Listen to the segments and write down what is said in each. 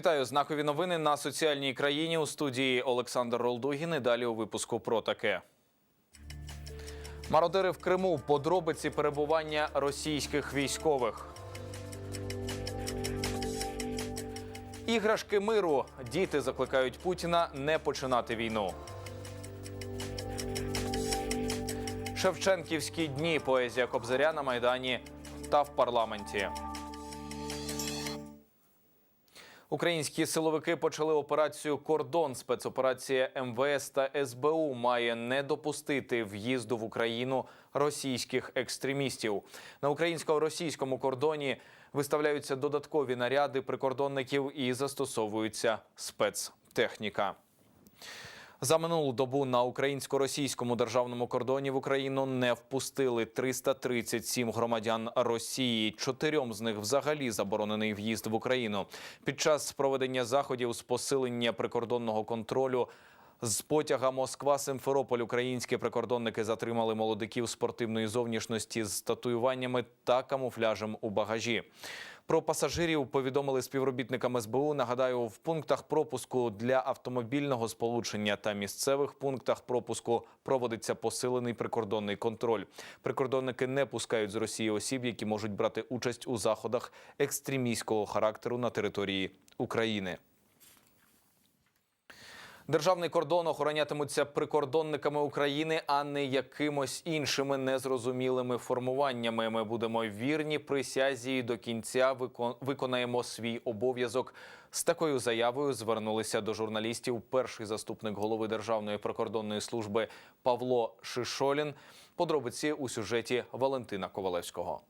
Вітаю знакові новини на соціальній країні у студії Олександр Ролдугін. І далі у випуску про таке. Мародери в Криму. Подробиці перебування російських військових. Іграшки миру. Діти закликають Путіна не починати війну. Шевченківські дні. Поезія Кобзаря на Майдані та в парламенті. Українські силовики почали операцію Кордон. Спецоперація МВС та СБУ має не допустити в'їзду в Україну російських екстремістів. На українсько-російському кордоні виставляються додаткові наряди прикордонників і застосовується спецтехніка. За минулу добу на українсько-російському державному кордоні в Україну не впустили 337 громадян Росії. Чотирьом з них взагалі заборонений в'їзд в Україну. Під час проведення заходів з посилення прикордонного контролю. З потяга Москва Симферополь українські прикордонники затримали молодиків спортивної зовнішності з татуюваннями та камуфляжем у багажі. Про пасажирів повідомили співробітникам СБУ. Нагадаю, в пунктах пропуску для автомобільного сполучення та місцевих пунктах пропуску проводиться посилений прикордонний контроль. Прикордонники не пускають з Росії осіб, які можуть брати участь у заходах екстремістського характеру на території України. Державний кордон охоронятимуться прикордонниками України, а не якимось іншими незрозумілими формуваннями. Ми будемо вірні присязі і до кінця викон- виконаємо свій обов'язок. З такою заявою звернулися до журналістів перший заступник голови Державної прикордонної служби Павло Шишолін. Подробиці у сюжеті Валентина Ковалевського.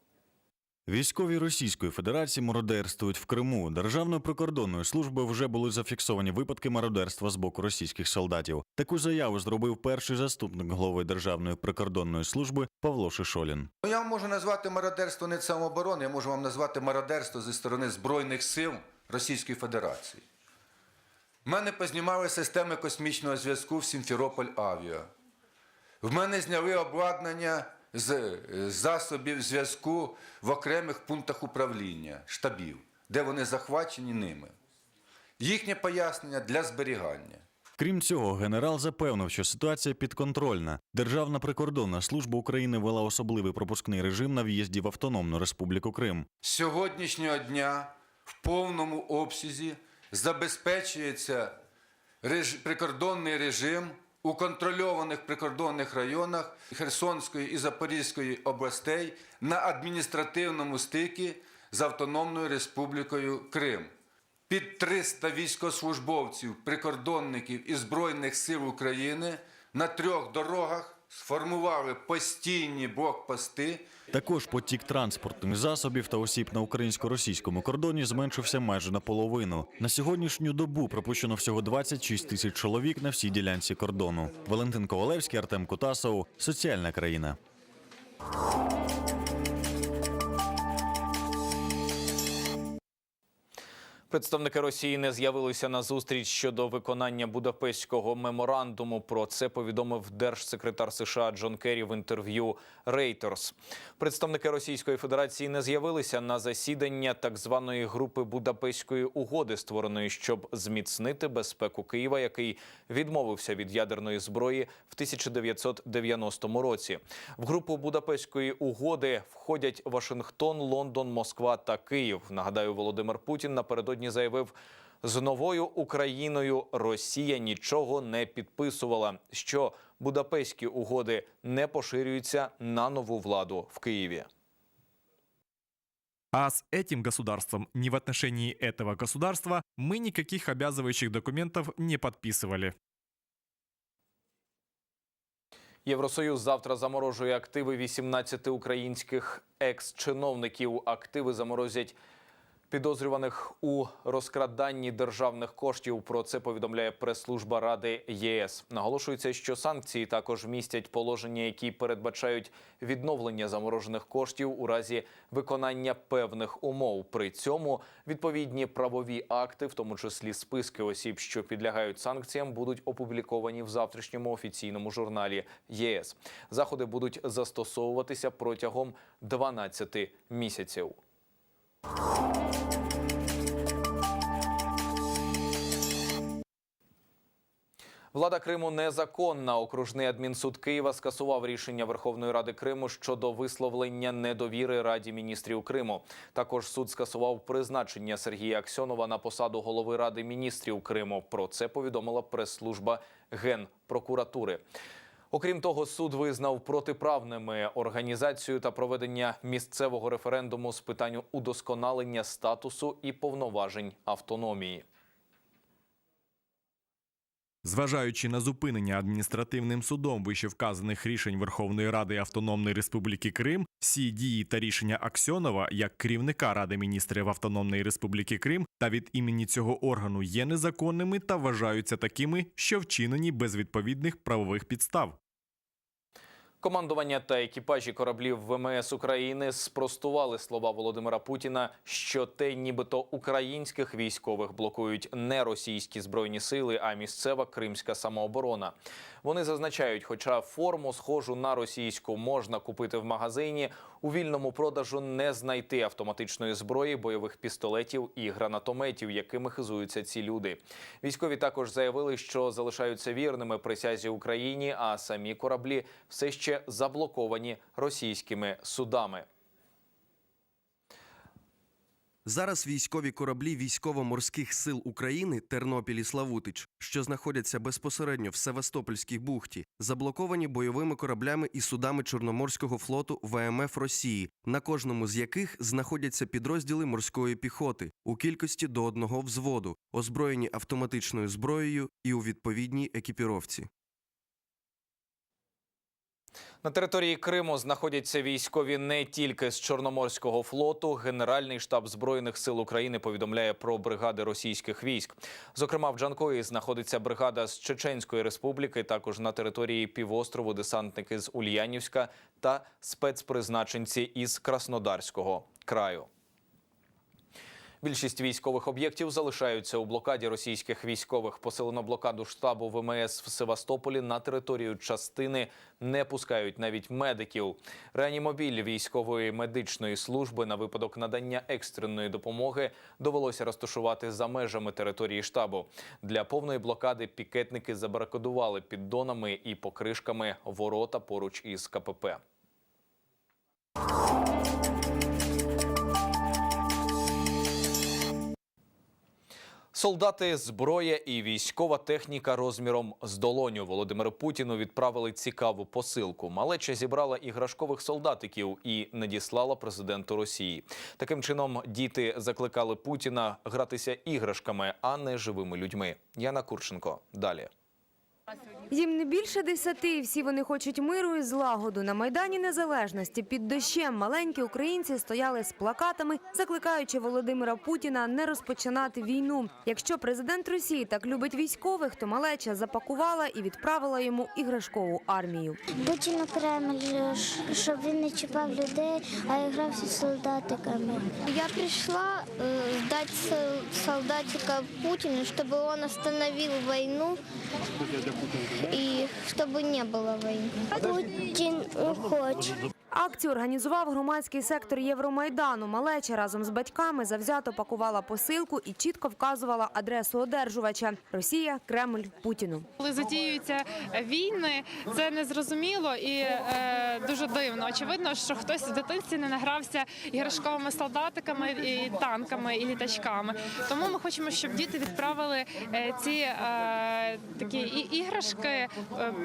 Військові Російської Федерації мародерствують в Криму. Державною прикордонною службою вже були зафіксовані випадки мародерства з боку російських солдатів. Таку заяву зробив перший заступник голови Державної прикордонної служби Павло Шишолін. Ну, я вам можу назвати мародерство не самооборони, я можу вам назвати мародерство зі сторони Збройних сил Російської Федерації. В мене познімали системи космічного зв'язку в Сімферополь Авіа. В мене зняли обладнання з е, засобів зв'язку в окремих пунктах управління штабів, де вони захвачені ними. Їхнє пояснення для зберігання. Крім цього, генерал запевнив, що ситуація підконтрольна. Державна прикордонна служба України вела особливий пропускний режим на в'їзді в Автономну Республіку Крим. З сьогоднішнього дня в повному обсязі забезпечується прикордонний режим у контрольованих прикордонних районах Херсонської і Запорізької областей на адміністративному стикі з Автономною Республікою Крим. Під 300 військовослужбовців, прикордонників і Збройних сил України на трьох дорогах сформували постійні блокпости Також потік транспортних засобів та осіб на українсько-російському кордоні зменшився майже наполовину. На сьогоднішню добу пропущено всього 26 тисяч чоловік на всій ділянці кордону. Валентин Ковалевський, Артем Кутасов. Соціальна країна. Представники Росії не з'явилися на зустріч щодо виконання Будапештського меморандуму. Про це повідомив держсекретар США Джон Керрі в інтерв'ю Reuters. Представники Російської Федерації не з'явилися на засідання так званої групи Будапештської угоди, створеної, щоб зміцнити безпеку Києва, який відмовився від ядерної зброї в 1990 році. В групу Будапештської угоди входять Вашингтон, Лондон, Москва та Київ. Нагадаю, Володимир Путін напередодні заявив. З новою Україною Росія нічого не підписувала. Що Будапештські угоди не поширюються на нову владу в Києві. А с этим государством, ни в отношении этого государства, мы никаких обязывающих документов не подписывали. Євросоюз завтра заморожує активи 18 українських екс-чиновників. Активи заморозять підозрюваних у розкраданні державних коштів. Про це повідомляє прес-служба Ради ЄС. Наголошується, що санкції також містять положення, які передбачають відновлення заморожених коштів у разі виконання певних умов. При цьому відповідні правові акти, в тому числі списки осіб, що підлягають санкціям, будуть опубліковані в завтрашньому офіційному журналі ЄС. Заходи будуть застосовуватися протягом 12 місяців. Влада Криму незаконна. Окружний адмінсуд Києва скасував рішення Верховної Ради Криму щодо висловлення недовіри Раді міністрів Криму. Також суд скасував призначення Сергія Аксьонова на посаду голови Ради міністрів Криму. Про це повідомила прес-служба Генпрокуратури. Окрім того, суд визнав протиправними організацію та проведення місцевого референдуму з питань удосконалення статусу і повноважень автономії. Зважаючи на зупинення адміністративним судом вищевказаних рішень Верховної Ради Автономної Республіки Крим, всі дії та рішення Аксьонова як керівника Ради міністрів Автономної Республіки Крим та від імені цього органу є незаконними та вважаються такими, що вчинені без відповідних правових підстав. Командування та екіпажі кораблів ВМС України спростували слова Володимира Путіна, що те, нібито українських військових блокують не російські збройні сили, а місцева кримська самооборона. Вони зазначають, хоча форму схожу на російську можна купити в магазині, у вільному продажу не знайти автоматичної зброї, бойових пістолетів і гранатометів, якими хизуються ці люди. Військові також заявили, що залишаються вірними присязі Україні, а самі кораблі все ще заблоковані російськими судами. Зараз військові кораблі військово-морських сил України Тернопіль і Славутич, що знаходяться безпосередньо в Севастопольській бухті, заблоковані бойовими кораблями і судами Чорноморського флоту ВМФ Росії, на кожному з яких знаходяться підрозділи морської піхоти у кількості до одного взводу, озброєні автоматичною зброєю і у відповідній екіпіровці. На території Криму знаходяться військові не тільки з Чорноморського флоту. Генеральний штаб збройних сил України повідомляє про бригади російських військ. Зокрема, в Джанкої знаходиться бригада з Чеченської республіки. Також на території півострову десантники з Ульянівська та спецпризначенці із Краснодарського краю. Більшість військових об'єктів залишаються у блокаді російських військових. Посилено блокаду штабу ВМС в Севастополі на територію частини не пускають навіть медиків. Реанімобіль військової медичної служби на випадок надання екстреної допомоги довелося розташувати за межами території штабу. Для повної блокади пікетники забаракодували піддонами і покришками ворота поруч із КПП. Солдати, зброя і військова техніка розміром з долоню Володимиру Путіну відправили цікаву посилку. Малеча зібрала іграшкових солдатиків і надіслала президенту Росії. Таким чином, діти закликали Путіна гратися іграшками, а не живими людьми. Яна Курченко далі. Їм не більше десяти, всі вони хочуть миру і злагоду. На Майдані Незалежності під дощем маленькі українці стояли з плакатами, закликаючи Володимира Путіна не розпочинати війну. Якщо президент Росії так любить військових, то малеча запакувала і відправила йому іграшкову армію. Путін у Кремль, щоб він не чіпав людей, а грався з солдатиками. Я прийшла е, дати сол- солдатика Путіну, щоб він остановив війну і чтобы не было войны. Путин хоче. Акцію організував громадський сектор Євромайдану. Малеча разом з батьками завзято пакувала посилку і чітко вказувала адресу одержувача: Росія, Кремль, Путіну. Коли затіюються війни, це незрозуміло і е, дуже дивно. Очевидно, що хтось в дитинстві не награвся іграшковими солдатиками, і танками і літачками. Тому ми хочемо, щоб діти відправили е, ці е, такі іграшки е,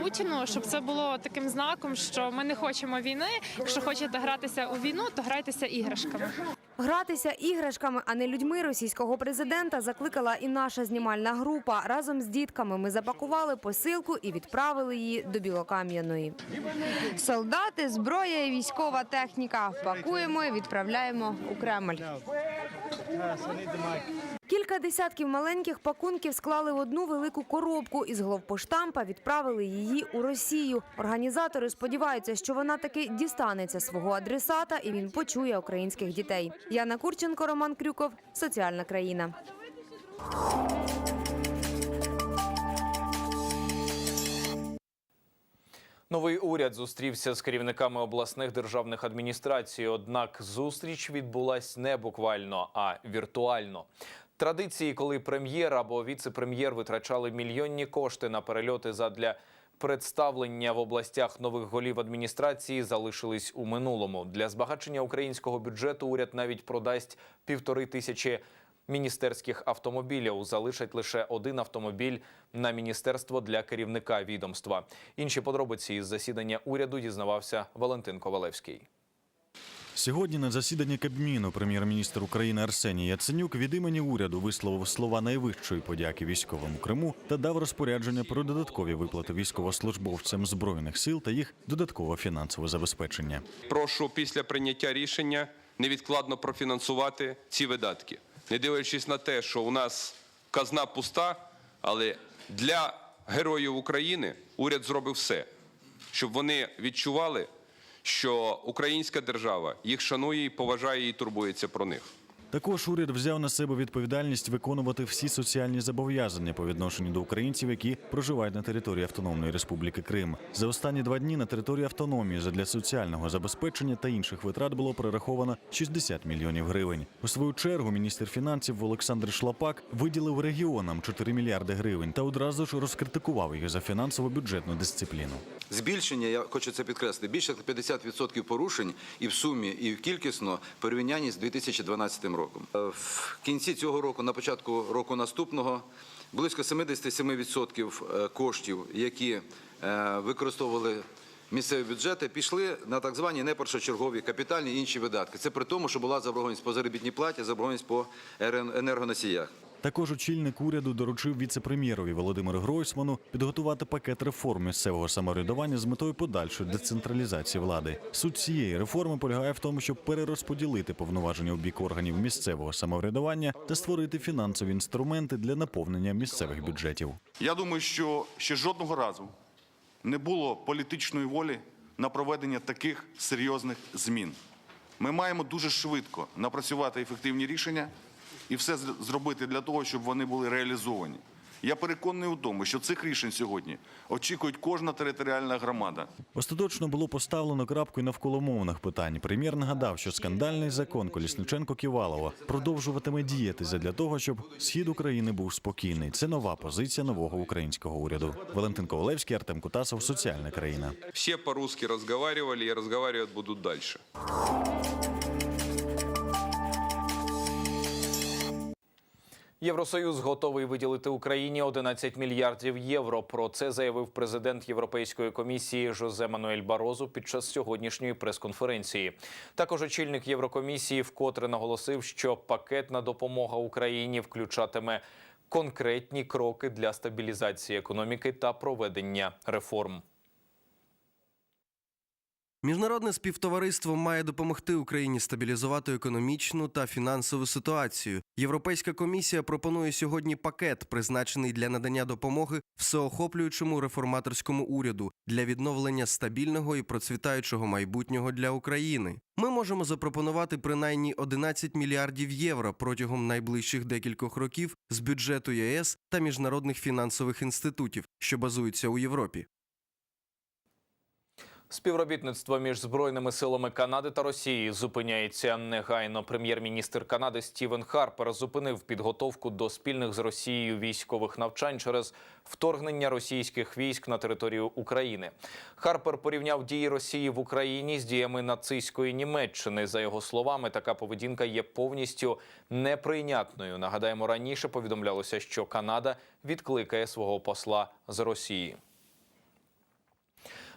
Путіну, щоб це було таким знаком, що ми не хочемо війни. Якщо хочете гратися у війну, то грайтеся іграшками. Гратися іграшками, а не людьми російського президента закликала і наша знімальна група. Разом з дітками ми запакували посилку і відправили її до Білокам'яної. Солдати, зброя і військова техніка. Пакуємо і відправляємо у Кремль. Кілька десятків маленьких пакунків склали в одну велику коробку і з главпоштампа відправили її у Росію. Організатори сподіваються, що вона таки дістанеться свого адресата і він почує українських дітей. Яна Курченко, Роман Крюков, Соціальна країна. Новий уряд зустрівся з керівниками обласних державних адміністрацій. Однак зустріч відбулась не буквально, а віртуально. Традиції, коли прем'єр або віце-прем'єр витрачали мільйонні кошти на перельоти задля представлення в областях нових голів адміністрації, залишились у минулому. Для збагачення українського бюджету уряд навіть продасть півтори тисячі міністерських автомобілів. Залишать лише один автомобіль на міністерство для керівника відомства. Інші подробиці із засідання уряду дізнавався Валентин Ковалевський. Сьогодні на засіданні Кабміну прем'єр-міністр України Арсеній Яценюк від імені уряду висловив слова найвищої подяки військовому Криму та дав розпорядження про додаткові виплати військовослужбовцям збройних сил та їх додаткове фінансове забезпечення. Прошу після прийняття рішення невідкладно профінансувати ці видатки, не дивлячись на те, що у нас казна пуста, але для героїв України уряд зробив все, щоб вони відчували, що українська держава їх шанує і поважає і турбується про них. Також уряд взяв на себе відповідальність виконувати всі соціальні зобов'язання по відношенню до українців, які проживають на території Автономної Республіки Крим. За останні два дні на території автономії задля соціального забезпечення та інших витрат було перераховано 60 мільйонів гривень. У свою чергу міністр фінансів Олександр Шлапак виділив регіонам 4 мільярди гривень та одразу ж розкритикував їх за фінансово-бюджетну дисципліну. Збільшення, я хочу це підкреслити, більше як 50% порушень і в сумі, і в кількісно порівнянні з 2012 роком. Е, В кінці цього року, на початку року наступного, близько 77% е, коштів, які е, використовували місцеві бюджети, пішли на так звані непершочергові капітальні і інші видатки. Це при тому, що була заборгованість по заробітній платі, заборгованість по енергоносіях. Також очільник уряду доручив віце-прем'єрові Володимиру Гройсману підготувати пакет реформ місцевого самоврядування з метою подальшої децентралізації влади. Суть цієї реформи полягає в тому, щоб перерозподілити повноваження у бік органів місцевого самоврядування та створити фінансові інструменти для наповнення місцевих бюджетів. Я думаю, що ще жодного разу не було політичної волі на проведення таких серйозних змін. Ми маємо дуже швидко напрацювати ефективні рішення і все з- зробити для того, щоб вони були реалізовані. Я переконаний у тому, що цих рішень сьогодні очікують кожна територіальна громада. Остаточно було поставлено крапку навколо мовних питань. Прем'єр нагадав, що скандальний закон Колісниченко-Ківалова продовжуватиме діяти задля того, щоб схід України був спокійний. Це нова позиція нового українського уряду. Валентин Ковалевський, Артем Кутасов, Соціальна країна. Все по-русски разговаривали и разговаривать будут дальше. Євросоюз готовий виділити Україні 11 мільярдів євро. Про це заявив президент Європейської комісії Жозе Мануель Барозу під час сьогоднішньої прес-конференції. Також очільник Єврокомісії вкотре наголосив, що пакетна допомога Україні включатиме конкретні кроки для стабілізації економіки та проведення реформ. Міжнародне співтовариство має допомогти Україні стабілізувати економічну та фінансову ситуацію. Європейська комісія пропонує сьогодні пакет, призначений для надання допомоги всеохоплюючому реформаторському уряду для відновлення стабільного і процвітаючого майбутнього для України. Ми можемо запропонувати принаймні 11 мільярдів євро протягом найближчих декількох років з бюджету ЄС та міжнародних фінансових інститутів, що базуються у Європі. Співробітництво між збройними силами Канади та Росії зупиняється негайно. Прем'єр-міністр Канади Стівен Харпер зупинив підготовку до спільних з Росією військових навчань через вторгнення російських військ на територію України. Харпер порівняв дії Росії в Україні з діями нацистської Німеччини. За його словами, така поведінка є повністю неприйнятною. Нагадаємо, раніше повідомлялося, що Канада відкликає свого посла з Росії.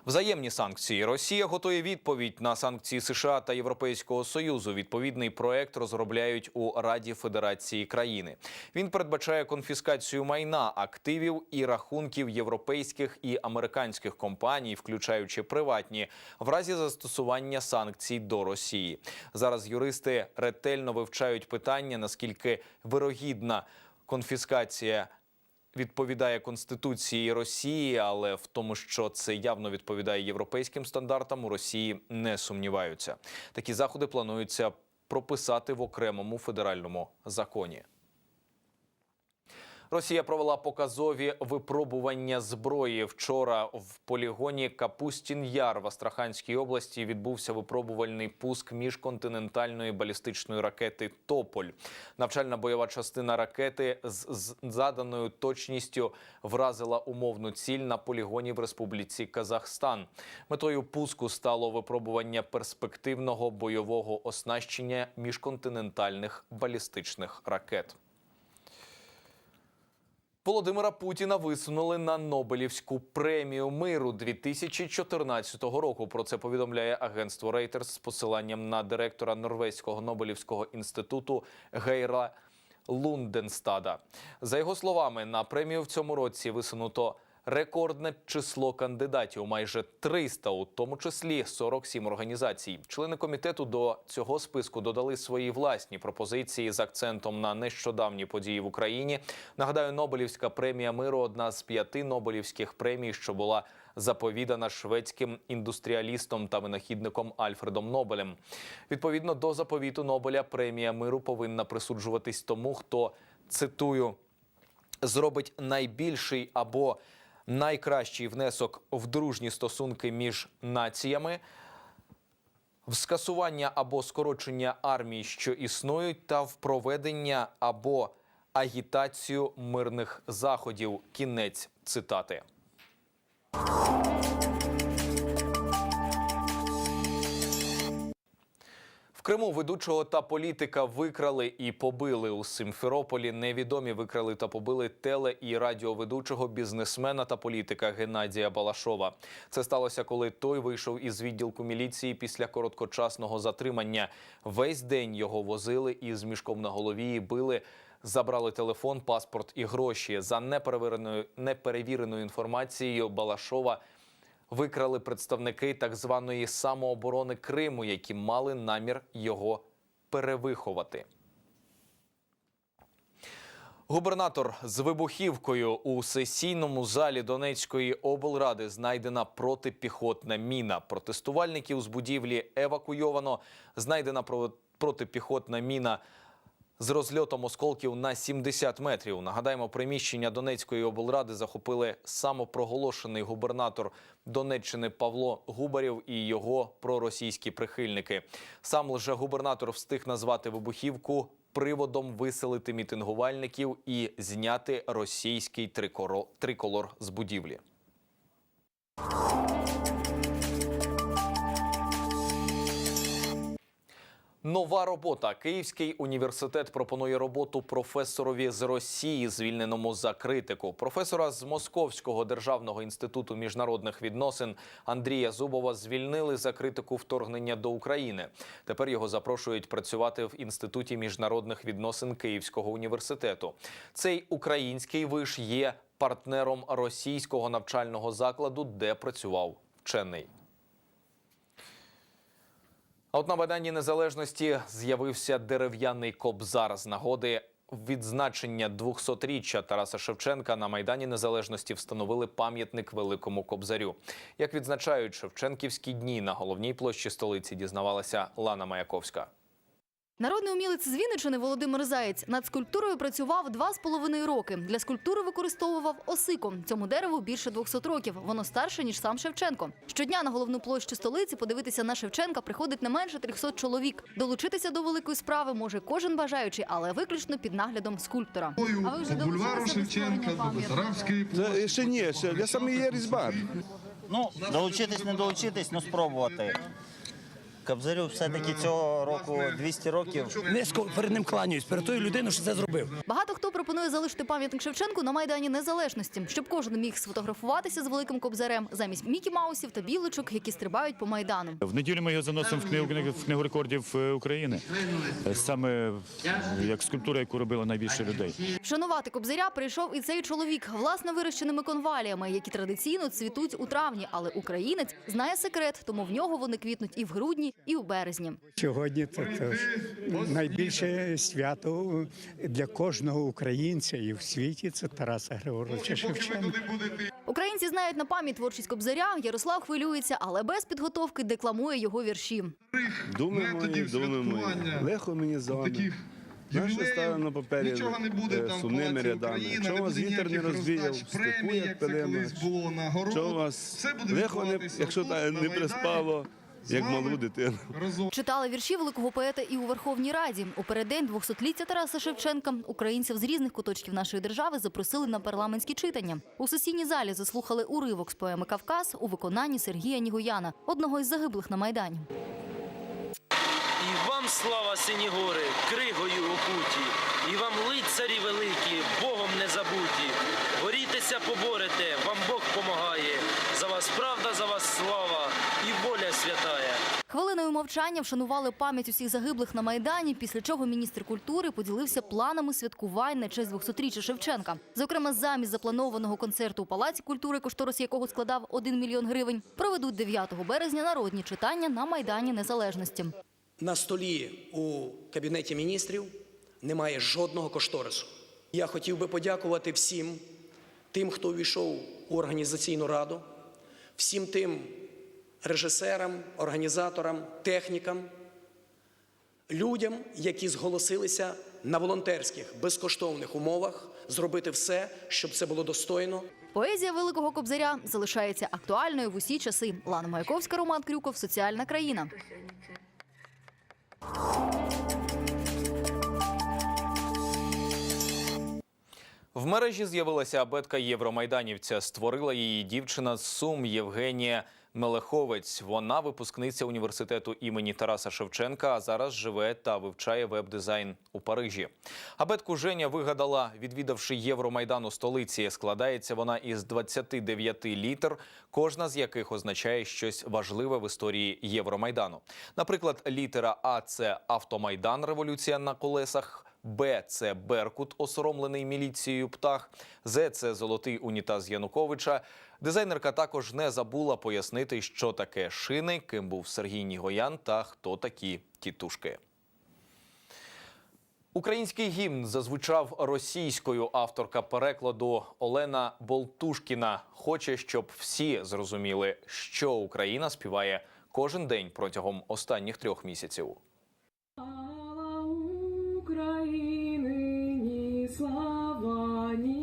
Взаємні санкції. Росія готує відповідь на санкції США та Європейського союзу. Відповідний проект розробляють у Раді Федерації країни. Він передбачає конфіскацію майна, активів і рахунків європейських і американських компаній, включаючи приватні, в разі застосування санкцій до Росії. Зараз юристи ретельно вивчають питання, наскільки вирогідна конфіскація відповідає Конституції Росії, але в тому, що це явно відповідає європейським стандартам, у Росії не сумніваються. Такі заходи плануються прописати в окремому федеральному законі. Росія провела показові випробування зброї. Вчора в полігоні Капустін Яр в Астраханській області відбувся випробувальний пуск міжконтинентальної балістичної ракети Тополь. Навчальна бойова частина ракети з, заданою точністю вразила умовну ціль на полігоні в Республіці Казахстан. Метою пуску стало випробування перспективного бойового оснащення міжконтинентальних балістичних ракет. Володимира Путіна висунули на Нобелівську премію миру 2014 року. Про це повідомляє агентство Reuters з посиланням на директора Норвезького Нобелівського інституту Гейра Лунденстада. За його словами, на премію в цьому році висунуто рекордне число кандидатів майже 300, у тому числі 47 організацій. Члени комітету до цього списку додали свої власні пропозиції з акцентом на нещодавні події в Україні. Нагадаю, Нобелівська премія миру одна з п'яти Нобелівських премій, що була заповідана шведським індустріалістом та винахідником Альфредом Нобелем. Відповідно до заповіту Нобеля, премія миру повинна присуджуватись тому, хто цитую зробить найбільший або найкращий внесок в дружні стосунки між націями, в скасування або скорочення армій, що існують, та в проведення або агітацію мирних заходів. Кінець цитати. Криму ведучого та політика викрали і побили у Симферополі. Невідомі викрали та побили теле і радіоведучого бізнесмена та політика Геннадія Балашова. Це сталося, коли той вийшов із відділку міліції після короткочасного затримання. Весь день його возили із мішком на голові і били. Забрали телефон, паспорт і гроші. За неперевіреною неперевіреною інформацією Балашова викрали представники так званої самооборони Криму, які мали намір його перевиховати. Губернатор з вибухівкою у сесійному залі Донецької облради знайдена протипіхотна міна. Протестувальників з будівлі евакуйовано. Знайдена про- протипіхотна міна з розльотом осколків на 70 метрів. Нагадаємо, приміщення Донецької облради захопили самопроголошений губернатор Донеччини Павло Губарєв і його проросійські прихильники. Сам лже губернатор встиг назвати вибухівку приводом виселити мітингувальників і зняти російський триколор з будівлі. Нова робота. Київський університет пропонує роботу професорові з Росії, звільненому за критику. Професора з Московського державного інституту міжнародних відносин Андрія Зубова звільнили за критику вторгнення до України. Тепер його запрошують працювати в інституті міжнародних відносин Київського університету. Цей український виш є партнером російського навчального закладу, де працював вчений. А от на Майдані Незалежності з'явився дерев'яний кобзар з нагоди відзначення 200-річчя Тараса Шевченка на Майдані Незалежності встановили пам'ятник Великому Кобзарю. Як відзначають Шевченківські дні на головній площі столиці, дізнавалася Лана Маяковська. Народний умілець з Вінничини Володимир Заєць над скульптурою працював два з половиною роки. Для скульптури використовував осику. Цьому дереву більше 200 років. Воно старше ніж сам Шевченко. Щодня на головну площу столиці подивитися на Шевченка приходить не менше 300 чоловік. Долучитися до великої справи може кожен бажаючий, але виключно під наглядом скульптора. А ви вже бульвару Шевченка до Бесарабської ще ні, ще я сам і є різьбар. Ну, долучитись, не долучитись, ну спробувати. Кобзарю все-таки цього року 200 років. Низько перед ним кланяюсь, перед тою людиною, що це зробив. Багато хто пропонує залишити пам'ятник Шевченку на майдані незалежності, щоб кожен міг сфотографуватися з великим кобзарем замість Мікі Маусів та білочок, які стрибають по майдану. В неділю ми його заносимо в книгу, в книгу рекордів е, України. Саме як скульптура, яку робило найбільше людей. Вшанувати кобзаря прийшов і цей чоловік власно вирощеними конваліями, які традиційно цвітуть у травні. Але українець знає секрет, тому в нього вони квітнуть і в грудні, і у березні. Сьогодні це, це найбільше свято для кожного українця і в світі це Тараса Григоровича Шевченка. Українці знають на пам'ять творчість кобзаря. Ярослав хвилюється, але без підготовки декламує його вірші. Думи мої, думи мої, лихо мені з вами. Наше ювілею. на папері Нічого не буде е, там сумними рядами. України, вас вітер не розвіяв, степу, як колись пилима. Що вас буде лихо не, якщо та- не Майдані, приспало, як малу дитину. разом. Читали вірші великого поета і у Верховній Раді. У переддень 200-ліття Тараса Шевченка українців з різних куточків нашої держави запросили на парламентські читання. У сесійній залі заслухали уривок з поеми Кавказ у виконанні Сергія Нігояна, одного із загиблих на майдані. І вам слава сині гори, кригою окуті, і вам лицарі великі, Богом не забуті. Борітеся, поборете, вам Бог помагає. За вас правда, за вас слава і воля святая. Хвилиною мовчання вшанували пам'ять усіх загиблих на майдані. Після чого міністр культури поділився планами святкувань на честь 200-річчя Шевченка. Зокрема, замість запланованого концерту у палаці культури, кошторис якого складав 1 мільйон гривень, проведуть 9 березня народні читання на майдані Незалежності. На столі у кабінеті міністрів немає жодного кошторису. Я хотів би подякувати всім тим, хто увійшов у організаційну раду, всім тим режисерам, організаторам, технікам, людям, які зголосилися на волонтерських безкоштовних умовах зробити все, щоб це було достойно Поезія великого кобзаря залишається актуальною в усі часи. Лана Маяковська, Роман Крюков, Соціальна країна. В мережі з'явилася абетка євромайданівця. Створила її дівчина з Сум Євгенія Мелеховець. Вона випускниця університету імені Тараса Шевченка, а зараз живе та вивчає веб-дизайн у Парижі. Абетку Женя вигадала, відвідавши Євромайдан у столиці. Складається вона із 29 літер, кожна з яких означає щось важливе в історії Євромайдану. Наприклад, літера А це автомайдан, революція на колесах. Б це Беркут, осоромлений міліцією птах. З це золотий унітаз Януковича. Дизайнерка також не забула пояснити, що таке шини, ким був Сергій Нігоян та хто такі тітушки. Український гімн зазвучав російською. Авторка перекладу Олена Болтушкіна хоче, щоб всі зрозуміли, що Україна співає кожен день протягом останніх трьох місяців. України ні слава, ні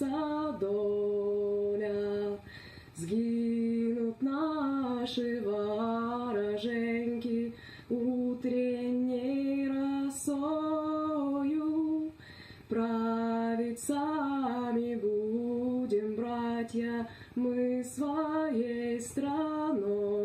улыбнется доля. Сгинут наши вороженьки утренней росою. Править сами будем, братья, мы своей страною.